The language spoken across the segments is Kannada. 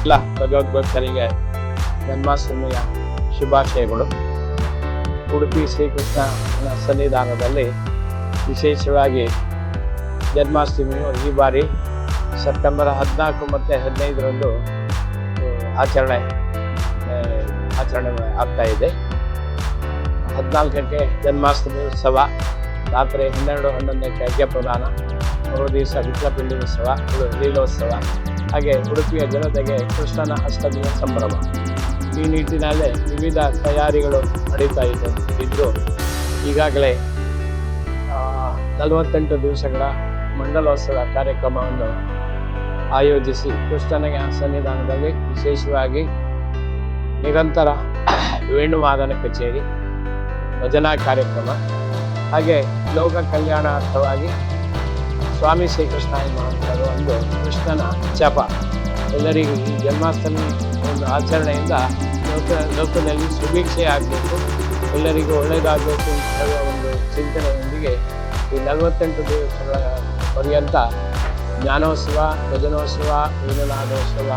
ಎಲ್ಲ ಭಗವದ್ಭಕ್ತರಿಗೆ ಜನ್ಮಾಷ್ಟಮಿಯ ಶುಭಾಶಯಗಳು. ಉಡುಪಿ ಶ್ರೀಕೃಷ್ಣನ ಸನ್ನಿಧಾನದಲ್ಲಿ ವಿಶೇಷವಾಗಿ ಜನ್ಮಾಷ್ಟಮಿಯು ಈ ಬಾರಿ ಸೆಪ್ಟೆಂಬರ್ ಹದಿನಾಲ್ಕು ಮತ್ತು ಹದಿನೈದರಂದು ಆಚರಣೆ ಆಚರಣೆ ಆಗ್ತಾ ಇದೆ. ಹದಿನಾಲ್ಕಕ್ಕೆ ಜನ್ಮಾಷ್ಟಮಿ ಉತ್ಸವ, ರಾತ್ರಿ ಹನ್ನೆರಡು ಹನ್ನೊಂದಕ್ಕೆ ಅರ್ಘ್ಯ ಪ್ರದಾನ ಮೂರು ದಿವಸ ವಿಟ್ಲಪಿಂಡಿ ಉತ್ಸವ ಲೀಲೋತ್ಸವ. ಹಾಗೆ ಉಡುಪಿಯ ಜನತೆಗೆ ಕೃಷ್ಣನ ಅಷ್ಟಮಿಯ ಸಂಭ್ರಮ. ಈ ನಿಟ್ಟಿನಲ್ಲಿ ವಿವಿಧ ತಯಾರಿಗಳು ನಡೀತಾ ಇದೆ. ಇದ್ದು ಈಗಾಗಲೇ ನಲವತ್ತೆಂಟು ದಿವಸಗಳ ಮಂಡಲೋತ್ಸವ ಕಾರ್ಯಕ್ರಮವನ್ನು ಆಯೋಜಿಸಿ ಕೃಷ್ಣನಿಗೆ ಸನ್ನಿಧಾನದಲ್ಲಿ ವಿಶೇಷವಾಗಿ ನಿರಂತರ ವೇಣುವಾದನ ಕಚೇರಿ, ಭಜನಾ ಕಾರ್ಯಕ್ರಮ, ಹಾಗೆ ಲೋಕ ಕಲ್ಯಾಣಾರ್ಥವಾಗಿ ಸ್ವಾಮಿ ಶ್ರೀಕೃಷ್ಣ ಎನ್ನುವಂಥದ್ದು ಒಂದು ಕೃಷ್ಣನ ಜಪ. ಎಲ್ಲರಿಗೂ ಈ ಜನ್ಮಾಷ್ಟಮಿ ಒಂದು ಆಚರಣೆಯಿಂದ ಲೋಕ, ಲೋಕದಲ್ಲಿ ಸುಭೀಕ್ಷೆ ಆಗಬೇಕು. ಎಲ್ಲರಿಗೂ ಒಳ್ಳೆಯದಾಗಬೇಕು ಅಂತ ಒಂದು ಚಿಂತನೆಯೊಂದಿಗೆ ಈ ನಲವತ್ತೆಂಟು ದಿವಸಗಳ ಪರ್ಯಂತ ಜ್ಞಾನೋತ್ಸವ, ಭಜನೋತ್ಸವ ವೇಣುನಾದೋತ್ಸವ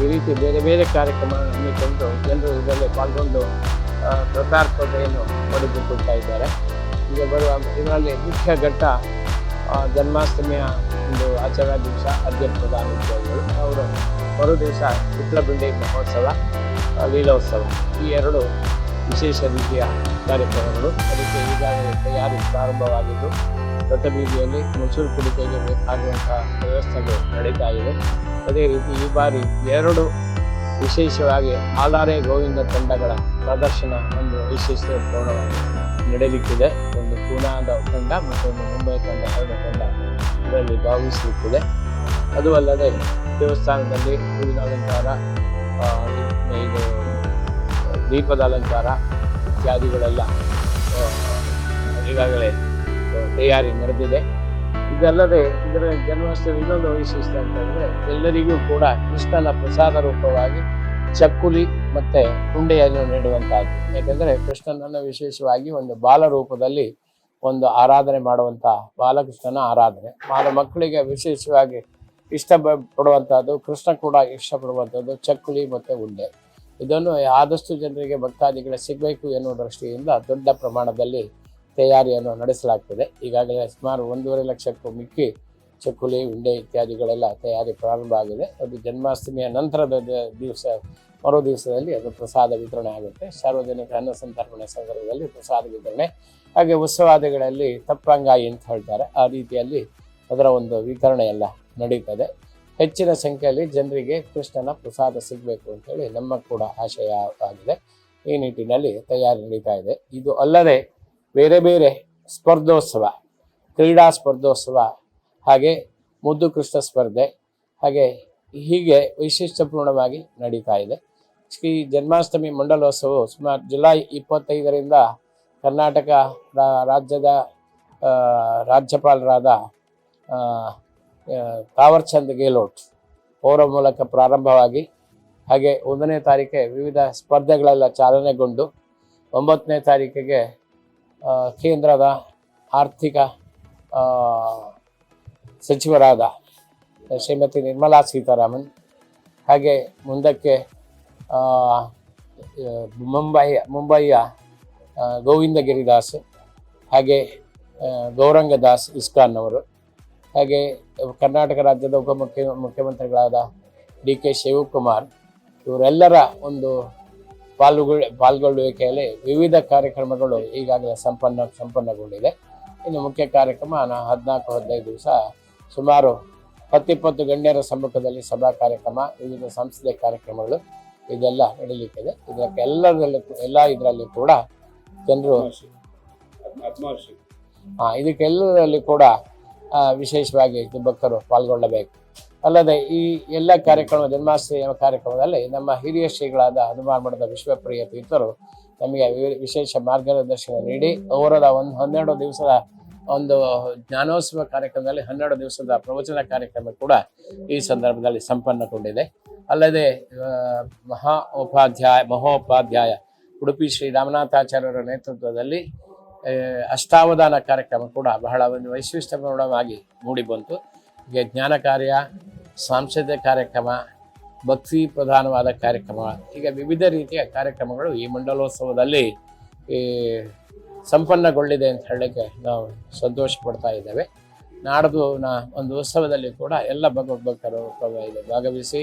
ಈ ರೀತಿ ಬೇರೆ ಬೇರೆ ಕಾರ್ಯಕ್ರಮಗಳನ್ನು ಹಮ್ಮಿಕೊಂಡು ಜನರು ಇದರಲ್ಲಿ ಪಾಲ್ಗೊಂಡು ಕೃತಾರ್ಥತೆಯನ್ನು ಪಡೆದುಕೊಳ್ತಾ ಇದ್ದಾರೆ. ಈಗ ಬರುವ ಇದರಲ್ಲಿ ಮುಖ್ಯ ಘಟ್ಟ ಜನ್ಮಾಷ್ಟಮಿಯ ಒಂದು ಆಚರಣಾ ದಿವಸ ಅಧ್ಯಕ್ಷ ಉತ್ಸವಗಳು ಅವರು ಮರು ದಿವಸ ವಿಟ್ಲಬಿಂಡಿ ಮಹೋತ್ಸವ ಲೀಲೋತ್ಸವ. ಈ ಎರಡು ವಿಶೇಷ ರೀತಿಯ ಕಾರ್ಯಕ್ರಮಗಳು. ಅದಕ್ಕೆ ಈಗಾಗಲೇ ತಯಾರಿ ಪ್ರಾರಂಭವಾಗಿದ್ದು, ದೊಡ್ಡ ಬೀದಿಯಲ್ಲಿ ಮೊಸರು ಕುಡಿಕೆಗೆ ಬೇಕಾಗುವಂತಹ ವ್ಯವಸ್ಥೆಗಳು ನಡೀತಾ ಇದೆ ಅದೇ ರೀತಿ ಈ ಬಾರಿ ಎರಡು ವಿಶೇಷವಾಗಿ ಆಲಾರೆ ಗೋವಿಂದ ತಂಡಗಳ ಪ್ರದರ್ಶನ ಒಂದು ವಿಶೇಷ ನಡೆಯಲಿಕ್ಕಿದೆ ಪೂನಾದ ತಂಡ ಮತ್ತು ಒಂದು ಮುಂಬೈ ತಂಡ ಎರಡು ತಂಡ ಇದರಲ್ಲಿ ಭಾಗವಹಿಸಲಿಕ್ಕಿದೆ ಅದು ಅಲ್ಲದೆ ದೇವಸ್ಥಾನದಲ್ಲಿ ಹೂವಿನ ಅಲಂಕಾರ ಇದು ದೀಪದ ಅಲಂಕಾರ ಇತ್ಯಾದಿಗಳೆಲ್ಲ ಈಗಾಗಲೇ ತಯಾರಿ ನಡೆದಿದೆ. ಇದಲ್ಲದೆ ಇದರ ಜನ್ಮಾಷ್ಟಮಿ ಇನ್ನೊಂದು ವೈಶಿಷ್ಟ್ಯ ಅಂತಂದರೆ ಎಲ್ಲರಿಗೂ ಕೂಡ ಕೃಷ್ಣನ ಪ್ರಸಾದ ರೂಪವಾಗಿ ಚಕ್ಕುಲಿ ಮತ್ತೆ ಉಂಡೆಯನ್ನು ನೀಡುವಂತಹದ್ದು ಯಾಕೆಂದರೆ ಕೃಷ್ಣನನ್ನು ವಿಶೇಷವಾಗಿ ಒಂದು ಬಾಲ ರೂಪದಲ್ಲಿ ಒಂದು ಆರಾಧನೆ ಮಾಡುವಂತ ಬಾಲಕೃಷ್ಣನ ಆರಾಧನೆ. ಬಾಲ ಮಕ್ಕಳಿಗೆ ವಿಶೇಷವಾಗಿ ಇಷ್ಟ ಪಡುವಂಥದ್ದು ಕೃಷ್ಣ ಕೂಡ ಇಷ್ಟಪಡುವಂಥದ್ದು ಚಕ್ಕುಲಿ ಮತ್ತೆ ಉಂಡೆ. ಇದನ್ನು ಆದಷ್ಟು ಜನರಿಗೆ ಭಕ್ತಾದಿಗಳ ಸಿಗಬೇಕು ಎನ್ನುವ ದೃಷ್ಟಿಯಿಂದ ದೊಡ್ಡ ಪ್ರಮಾಣದಲ್ಲಿ ತಯಾರಿಯನ್ನು ನಡೆಸಲಾಗ್ತದೆ. ಈಗಾಗಲೇ ಸುಮಾರು ಒಂದೂವರೆ ಲಕ್ಷಕ್ಕೂ ಮಿಕ್ಕಿ ಚಕ್ಕುಲಿ, ಉಂಡೆ ಇತ್ಯಾದಿಗಳೆಲ್ಲ ತಯಾರಿ ಪ್ರಾರಂಭ ಆಗಿದೆ. ಅದು ಜನ್ಮಾಷ್ಟಮಿಯ ನಂತರದ ದಿವಸ ಮರು ದಿವಸದಲ್ಲಿ ಅದು ಪ್ರಸಾದ ವಿತರಣೆ ಆಗುತ್ತೆ. ಸಾರ್ವಜನಿಕ ಅನ್ನ ಸಂತರ್ಪಣೆ ಸಂದರ್ಭದಲ್ಲಿ ಪ್ರಸಾದ ವಿತರಣೆ. ಹಾಗೆ ಉತ್ಸವಾದಿಗಳಲ್ಲಿ ತಪ್ಪಂಗಾಯಿ ಅಂತ ಹೇಳ್ತಾರೆ. ಆ ರೀತಿಯಲ್ಲಿ ಅದರ ಒಂದು ವಿತರಣೆ ಎಲ್ಲ ನಡೀತದೆ. ಹೆಚ್ಚಿನ ಸಂಖ್ಯೆಯಲ್ಲಿ ಜನರಿಗೆ ಕೃಷ್ಣನ ಪ್ರಸಾದ ಸಿಗಬೇಕು ಅಂತೇಳಿ ನಮ್ಮ ಕೂಡ ಆಶಯ ಆಗಿದೆ. ಈ ನಿಟ್ಟಿನಲ್ಲಿ ತಯಾರಿ ನಡೀತಾ ಇದೆ. ಇದು ಅಲ್ಲದೆ ಬೇರೆ ಬೇರೆ ಸ್ಪರ್ಧೋತ್ಸವ, ಕ್ರೀಡಾ ಸ್ಪರ್ಧೋತ್ಸವ, ಹಾಗೆ ಮುದ್ದು ಕೃಷ್ಣ ಸ್ಪರ್ಧೆ, ಹಾಗೆ ಹೀಗೆ ವೈಶಿಷ್ಟ್ಯಪೂರ್ಣವಾಗಿ ನಡೀತಾ ಇದೆ. ಶ್ರೀ ಜನ್ಮಾಷ್ಟಮಿ ಮಂಡಲೋತ್ಸವವು ಸುಮಾರು ಜುಲೈ ಇಪ್ಪತ್ತೈದರಿಂದ ಕರ್ನಾಟಕ ರಾಜ್ಯದ ರಾಜ್ಯಪಾಲರಾದ ತಾವರ್ಚಂದ್ ಗೆಹ್ಲೋಟ್ ಅವರ ಮೂಲಕ ಪ್ರಾರಂಭವಾಗಿ ಹಾಗೆ ಒಂದನೇ ತಾರೀಕೆ ವಿವಿಧ ಸ್ಪರ್ಧೆಗಳೆಲ್ಲ ಚಾಲನೆಗೊಂಡು ಒಂಬತ್ತನೇ ತಾರೀಕಿಗೆ ಕೇಂದ್ರದ ಆರ್ಥಿಕ ಸಚಿವರಾದ ಶ್ರೀಮತಿ ನಿರ್ಮಲಾ ಸೀತಾರಾಮನ್ ಹಾಗೆ ಮುಂದಕ್ಕೆ ಮುಂಬೈ ಮುಂಬಯಿಯ ಗೋವಿಂದಗಿರಿ ಗೋವಿಂದ ಗಿರಿದಾಸ್ ಹಾಗೆ ಗೌರಂಗ ದಾಸ್ ಇಸ್ಕಾನ್ ಅವರು, ಹಾಗೆ ಕರ್ನಾಟಕ ರಾಜ್ಯದ ಉಪಮುಖ್ಯ ಮುಖ್ಯಮಂತ್ರಿಗಳಾದ ಡಿ ಕೆ ಶಿವಕುಮಾರ್, ಇವರೆಲ್ಲರ ಒಂದು ಪಾಲ್ಗೊಳ್ಳ ಪಾಲ್ಗೊಳ್ಳುವಿಕೆಯಲ್ಲಿ ವಿವಿಧ ಕಾರ್ಯಕ್ರಮಗಳು ಈಗಾಗಲೇ ಸಂಪನ್ನ, ಸಂಪನ್ನಗೊಂಡಿದೆ. ಇನ್ನು ಮುಖ್ಯ ಕಾರ್ಯಕ್ರಮ ನಾನು ಹದಿನಾಲ್ಕು, ಹದಿನೈದು ದಿವಸ ಸುಮಾರು ಹತ್ತಿಪ್ಪತ್ತು ಗಣ್ಯರ ಸಮ್ಮುಖದಲ್ಲಿ ಸಭಾ ಕಾರ್ಯಕ್ರಮ, ವಿವಿಧ ಸಂಸದೀಯ ಕಾರ್ಯಕ್ರಮಗಳು. ಇದೆಲ್ಲ ನಡೀಲಿಕ್ಕಿದೆ. ಇದಕ್ಕೆ ಎಲ್ಲದರಲ್ಲೂ ಎಲ್ಲ ಇದರಲ್ಲಿ ಕೂಡ ಜನರು ಆ, ಇದಕ್ಕೆಲ್ಲದರಲ್ಲಿ ಕೂಡ ವಿಶೇಷವಾಗಿ ಭಕ್ತರು ಪಾಲ್ಗೊಳ್ಳಬೇಕು. ಅಲ್ಲದೆ ಈ ಎಲ್ಲ ಕಾರ್ಯಕ್ರಮ ಜನ್ಮಾಷ್ಟಮಿ ಕಾರ್ಯಕ್ರಮದಲ್ಲಿ ನಮ್ಮ ಹಿರಿಯ ಶ್ರೀಗಳಾದ ಹನುಮಾನ್ ಮಠದ ವಿಶ್ವಪ್ರಿಯ ತೀರ್ಥರು ನಮಗೆ ವಿಶೇಷ ಮಾರ್ಗದರ್ಶನ ನೀಡಿ ಅವರದ ಒಂದು ಹನ್ನೆರಡು ದಿವಸದ ಒಂದು ಜ್ಞಾನೋತ್ಸವ ಕಾರ್ಯಕ್ರಮದಲ್ಲಿ ಹನ್ನೆರಡು ದಿವಸದ ಪ್ರವಚನ ಕಾರ್ಯಕ್ರಮ ಕೂಡ ಈ ಸಂದರ್ಭದಲ್ಲಿ ಸಂಪನ್ನಗೊಂಡಿದೆ. ಅಲ್ಲದೆ ಮಹಾ ಉಪಾಧ್ಯಾಯ ಮಹೋಪಾಧ್ಯಾಯ ಉಡುಪಿ ಶ್ರೀ ರಾಮನಾಥಾಚಾರ್ಯರ ನೇತೃತ್ವದಲ್ಲಿ ಅಷ್ಟಾವಧಾನ ಕಾರ್ಯಕ್ರಮ ಕೂಡ ಬಹಳ ಒಂದು ವೈಶಿಷ್ಟ್ಯಪೂರ್ಣವಾಗಿ ಮೂಡಿಬಂತು ಹೀಗೆ ಜ್ಞಾನ ಕಾರ್ಯ, ಸಾಂಸ್ಕೃತಿಕ ಕಾರ್ಯಕ್ರಮ, ಭಕ್ತಿ ಪ್ರಧಾನವಾದ ಕಾರ್ಯಕ್ರಮ ಈಗ ವಿವಿಧ ರೀತಿಯ ಕಾರ್ಯಕ್ರಮಗಳು ಈ ಮಂಡಲೋತ್ಸವದಲ್ಲಿ, ಈ, ಸಂಪನ್ನಗೊಳ್ಳಿದೆ ಅಂತ ಹೇಳಲಿಕ್ಕೆ ನಾವು ಸಂತೋಷ ಪಡ್ತಾ ಇದ್ದೇವೆ. ನಾಡದು ನಾ ಒಂದು ಉತ್ಸವದಲ್ಲಿ ಕೂಡ ಎಲ್ಲ ಭಗವದ್ಭಕ್ತರು ಭಕ್ತರು ಭಾಗವಹಿಸಿ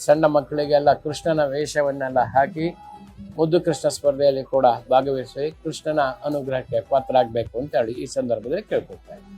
ಸಣ್ಣ ಮಕ್ಕಳಿಗೆಲ್ಲ ಕೃಷ್ಣನ ವೇಷವನ್ನೆಲ್ಲ ಹಾಕಿ ಮುದ್ದು ಕೃಷ್ಣ ಸ್ಪರ್ಧೆಯಲ್ಲಿ ಕೂಡ ಭಾಗವಹಿಸಿ ಕೃಷ್ಣನ ಅನುಗ್ರಹಕ್ಕೆ ಪಾತ್ರರಾಗಬೇಕು ಅಂತ ಹೇಳಿ ಈ ಸಂದರ್ಭದಲ್ಲಿ ಕೇಳ್ಕೊಳ್ತಾ ಇದ್ದೀನಿ